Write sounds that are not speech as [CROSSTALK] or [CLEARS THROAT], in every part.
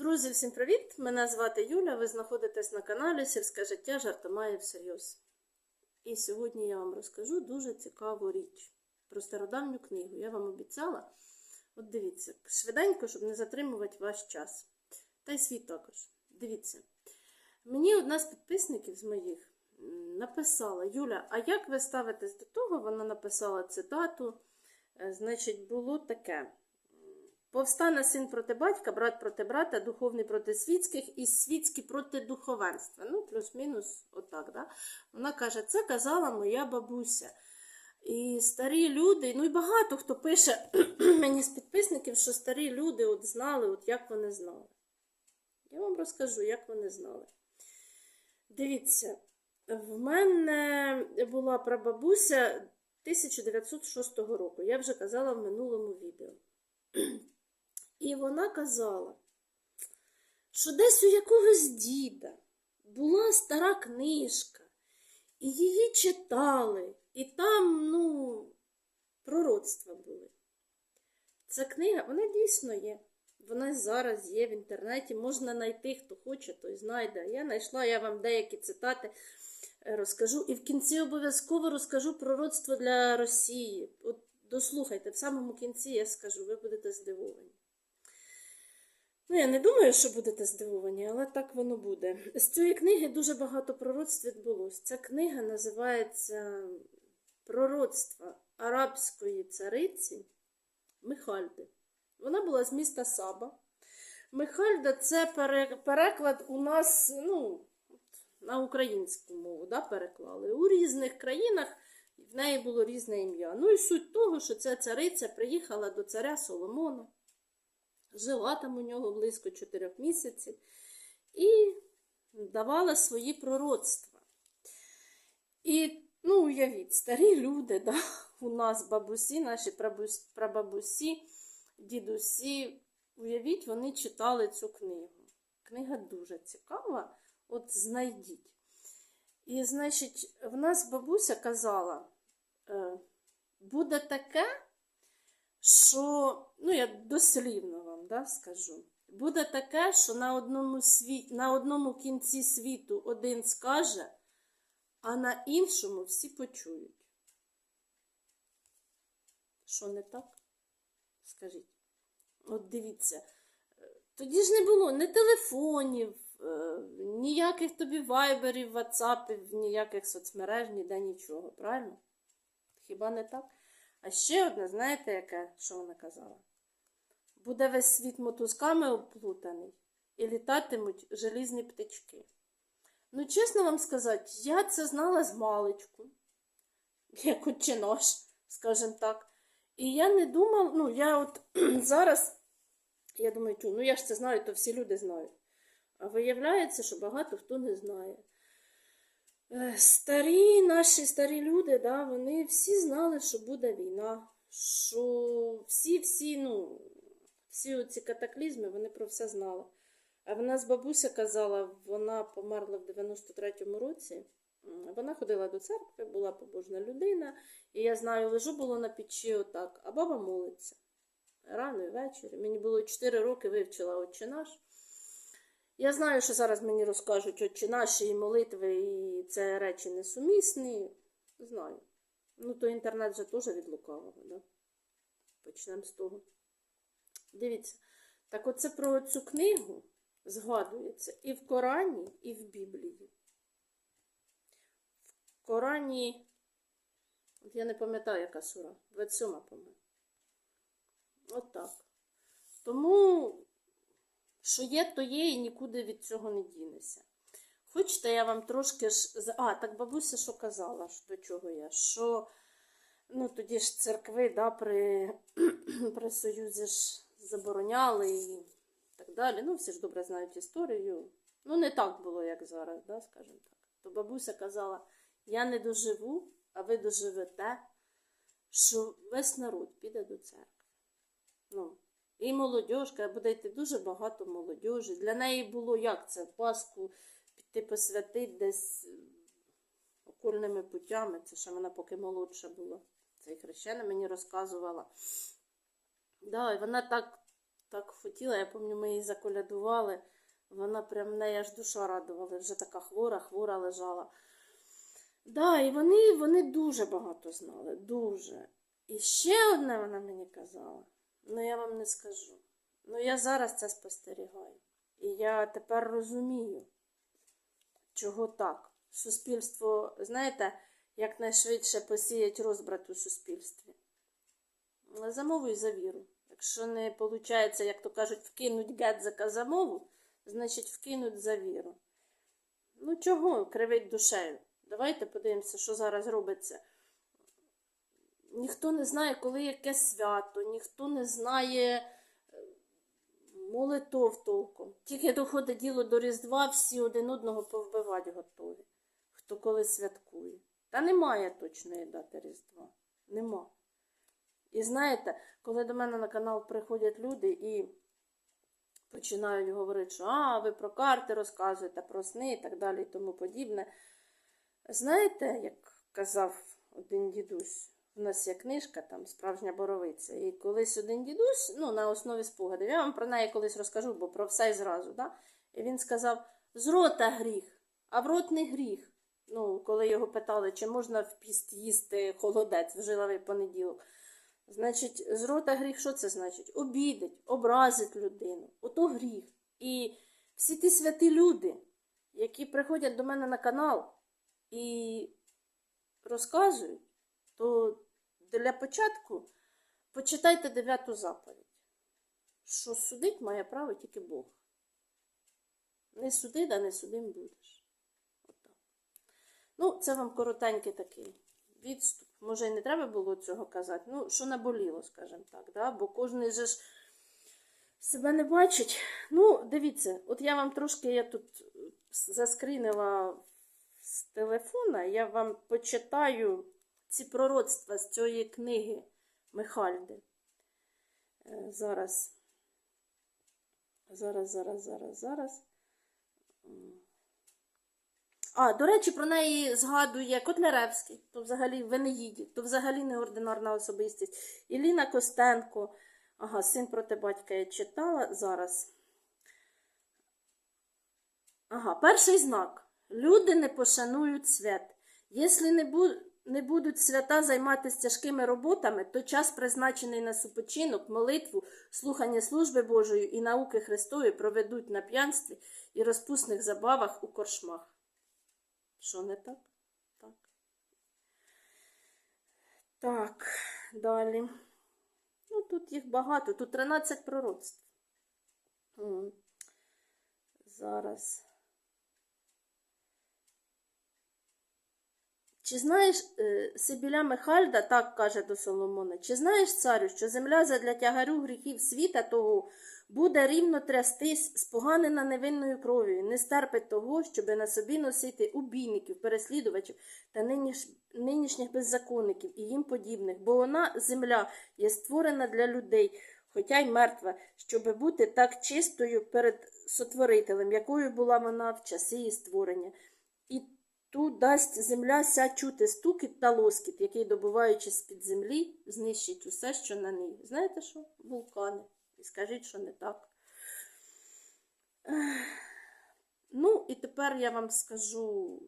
Друзі, всім привіт! Мене звати Юля. Ви знаходитесь на каналі Сільське життя жартомає всерйоз. І сьогодні я вам розкажу дуже цікаву річ про стародавню книгу. Я вам обіцяла. От дивіться, швиденько, щоб не затримувати ваш час. Та й свій також. Дивіться. Мені одна з підписників з моїх написала: Юля, а як ви ставитесь до того? Вона написала цитату. Е, Значить, було таке. Повстане син проти батька, брат проти брата, духовний проти світських і світські проти духовенства. Ну, плюс-мінус, отак. Да? Вона каже, це казала моя бабуся. І старі люди, ну і багато хто пише [CLEARS THROAT] мені з підписників, що старі люди от знали, от як вони знали. Я вам розкажу, як вони знали. Дивіться, в мене була прабабуся 1906 року. Я вже казала в минулому відео. І вона казала, що десь у якогось діда була стара книжка, і її читали, і там, ну, пророцтва були. Ця книга, вона дійсно є. Вона зараз є в інтернеті, можна знайти, хто хоче, той знайде. Я знайшла, я вам деякі цитати е, розкажу. І в кінці обов'язково розкажу пророцтво для Росії. От дослухайте, в самому кінці я скажу, ви будете здивовані. Ну, я не думаю, що будете здивовані, але так воно буде. З цієї книги дуже багато пророцтв відбулось. Ця книга називається Пророцтва арабської цариці Михальди. Вона була з міста Саба. Михальда це переклад у нас ну, на українську мову да, переклали. У різних країнах в неї було різне ім'я. Ну і суть того, що ця цариця приїхала до царя Соломона, жила там у нього близько чотирьох місяців і давала свої пророцтва. І, ну, уявіть, старі люди, да, у нас бабусі, наші прабабусі, дідусі, уявіть, вони читали цю книгу. Книга дуже цікава, от знайдіть. І, значить, в нас бабуся казала, е, буде таке, що, ну, я дослівно вам да, скажу, буде таке, що на одному, сві... на одному кінці світу один скаже, а на іншому всі почують. Що не так? Скажіть. От дивіться, е, тоді ж не було ні телефонів, е, ніяких тобі вайберів, ватсапів, ніяких соцмереж, ніде нічого, правильно? Хіба не так? А ще одне, знаєте, яке, що вона казала? Буде весь світ мотузками оплутаний і літатимуть желізні птички. Ну, чесно вам сказати, я це знала з маличку, як отче наш, скажімо так. І я не думала, ну, я от [CLEARS THROAT] зараз, я думаю, ну я ж це знаю, то всі люди знають. А виявляється, що багато хто не знає. Е, Старі наші старі люди, да, вони всі знали, що буде війна, що всі-всі, ну, всі оці катаклізми, вони про все знали. А в нас бабуся казала, вона померла в 93-му році. Вона ходила до церкви, була побожна людина, і я знаю, лежу було на печі отак, а баба молиться. Рано і ввечері. Мені було 4 роки, вивчила отче наш. Я знаю, що зараз мені розкажуть отче наші і молитви, і це речі несумісні. Знаю. Ну, то інтернет же теж від лукавого, да? Почнемо з того. Дивіться, так оце про цю книгу згадується і в Корані, і в Біблії. В Корані, от я не пам'ятаю, яка сура, 27, по-моєму. От так. Тому, що є, то є, і нікуди від цього не дінеся. Хочете, я вам трошки ж. А, так бабуся що казала, до чого я? Що ну, тоді ж церкви да, при, [CLEARS THROAT] при Союзі ж забороняли і так далі. Ну, всі ж добре знають історію. Ну, не так було, як зараз, да, скажімо так. То бабуся казала: я не доживу, а ви доживете, що весь народ піде до церкви. Ну, і молодіжка, буде йти дуже багато молодіжі. Для неї було як це? Пасху піти посвятити десь е, окольними путями. Це ще вона поки молодша була. Це і хрещена мені розказувала. Да, і вона так так хотіла. Я пам'ятаю, ми її заколядували. Вона прям неї аж душа радувала. Вже така хвора, хвора лежала. Да, і вони, вони дуже багато знали. Дуже. І ще одне вона мені казала. Ну я вам не скажу. Ну я зараз це спостерігаю. І я тепер розумію, чого так. Суспільство, знаєте, якнайшвидше посіять розбрат у суспільстві. Замовуй за віру. Якщо не виходить, як то кажуть, вкинуть гедзика за мову, значить вкинуть за віру. Ну чого кривить душею? Давайте подивимося, що зараз робиться. Ніхто не знає, коли яке свято, ніхто не знає е, молитов толком. Тільки доходить діло до Різдва, всі один одного повбивати готові, хто коли святкує. Та немає точної дати Різдва. Нема. І знаєте, коли до мене на канал приходять люди і починають говорити, що а, ви про карти розказуєте, про сни і так далі і тому подібне. Знаєте, як казав один дідусь, у нас є книжка, там справжня боровиця. І колись один дідусь, ну, на основі спогадів, я вам про неї колись розкажу, бо про все і зразу. Да? І він сказав: з рота гріх, а в рот не гріх. Ну, коли його питали, чи можна в піст їсти холодець в жиловий понеділок. Значить, з рота гріх, що це значить? Обідать, образить людину. Ото гріх. І всі ті святі люди, які приходять до мене на канал і розказують, то для початку почитайте дев'яту заповідь, що судить має право тільки Бог. Не суди, да не судим будеш. Ну, це вам коротенький такий відступ. Може, і не треба було цього казати. Ну, що наболіло, скажімо так, да? бо кожен же ж себе не бачить. Ну, дивіться, от я вам трошки я тут заскрінила з телефона, я вам почитаю ці пророцтва з цієї книги Михальди. Е, Зараз. Зараз, зараз, зараз, зараз. А, до речі, про неї згадує Котляревський, то взагалі в Енеїді, то взагалі неординарна особистість. Іліна Костенко. Ага, син проти батька я читала зараз. Ага, перший знак. Люди не пошанують свят. Якщо не, бу... не будуть свята займатися тяжкими роботами, то час, призначений на супочинок, молитву, слухання служби Божої і науки Христової проведуть на п'янстві і розпусних забавах у коршмах. Що не так? Так. Так, далі. Ну, тут їх багато. Тут 13 пророцтв. Зараз. Чи знаєш, е, Сибіля Михальда так каже до Соломона, чи знаєш, царю, що земля задля тягарю гріхів світа того буде рівно трястись, споганена невинною кров'ю, не стерпить того, щоби на собі носити убійників, переслідувачів та ниніш, нинішніх беззаконників і їм подібних, бо вона, земля, є створена для людей, хоча й мертва, щоби бути так чистою перед сотворителем, якою була вона в часи її створення. І Тут дасть земля ся чути стукіт та лоскіт, який, добуваючи з-під землі, знищить усе, що на ній. Знаєте що? Вулкани. І скажіть, що не так. Ну, і тепер я вам скажу,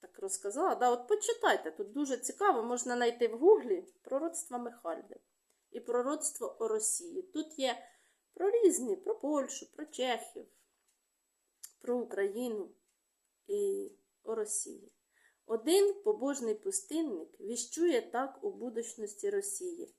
так розказала, да, от почитайте, тут дуже цікаво, можна знайти в гуглі пророцтва Михальди і пророцтво о Росії. Тут є про різні, про Польщу, про Чехів, про Україну і о Росії. Один побожний пустинник віщує так у будучності Росії.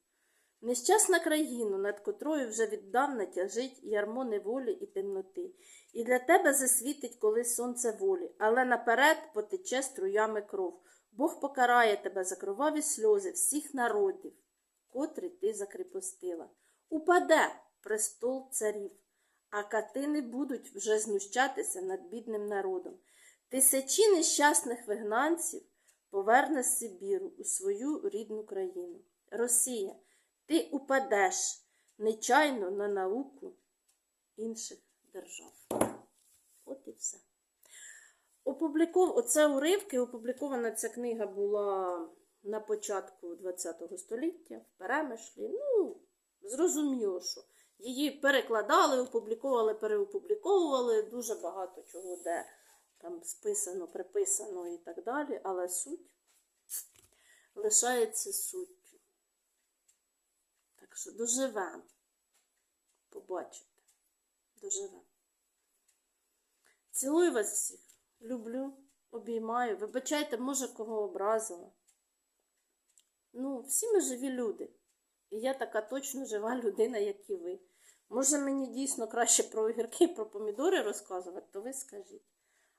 Нещасна країну, над котрою вже віддавна тяжить ярмо неволі і темноти, і для тебе засвітить колись сонце волі, але наперед потече струями кров. Бог покарає тебе за кроваві сльози всіх народів, котрі ти закріпостила. Упаде престол царів, а катини будуть вже знущатися над бідним народом. Тисячі нещасних вигнанців поверне Сибіру у свою рідну країну. Росія, ти упадеш нечайно на науку інших держав. От і все. Опубліков... Оце уривки, опублікована ця книга була на початку ХХ століття в перемишлі. Ну, зрозуміло, що Її перекладали, опубліковували, переопубліковували, дуже багато чого, де там списано, приписано і так далі, але суть лишається суттю. Так що доживемо. Побачите. Доживемо. Цілую вас всіх. Люблю, обіймаю. Вибачайте, може, кого образила. Ну, всі ми живі люди. І я така точно жива людина, як і ви. Може, мені дійсно краще про огірки, про помідори розказувати, то ви скажіть.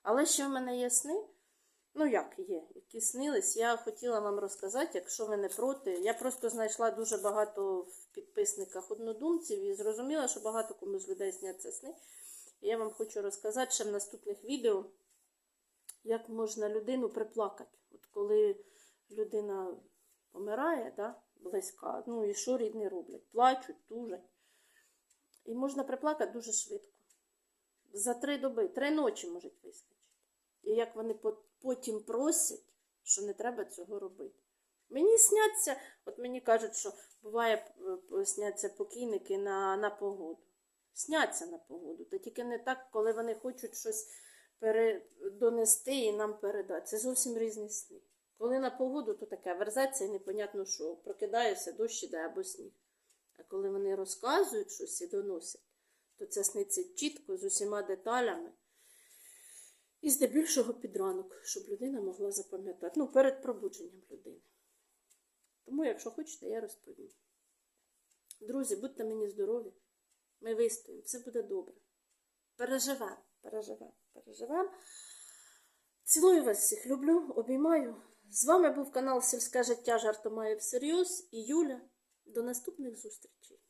Але ще в мене є сни. Ну, як є, які снились. Я хотіла вам розказати, якщо ви не проти. Я просто знайшла дуже багато в підписниках однодумців і зрозуміла, що багато кому з людей сняться сни. Я вам хочу розказати ще в наступних відео, як можна людину приплакати. От коли людина помирає, да, близька, ну і що рідні роблять? Плачуть, тужать. І можна приплакати дуже швидко. За три доби, три ночі можуть вистачити. І як вони потім просять, що не треба цього робити. Мені сняться, от мені кажуть, що буває е, сняться покійники на, на погоду. Сняться на погоду, та тільки не так, коли вони хочуть щось передонести і нам передати. Це зовсім різні сни. Коли на погоду, то таке верзеться і непонятно що. Прокидаєшся, дощ іде або сніг. А коли вони розказують щось і доносять, то це сниться чітко з усіма деталями. І здебільшого під ранок, щоб людина могла запам'ятати. Ну, перед пробудженням людини. Тому, якщо хочете, я розповім. Друзі, будьте мені здорові. Ми вистоїмо, все буде добре. Переживемо, переживемо, переживемо. Цілую вас всіх, люблю, обіймаю. З вами був канал Сільське життя жартомаю всерйоз і Юля. До наступних зустрічей.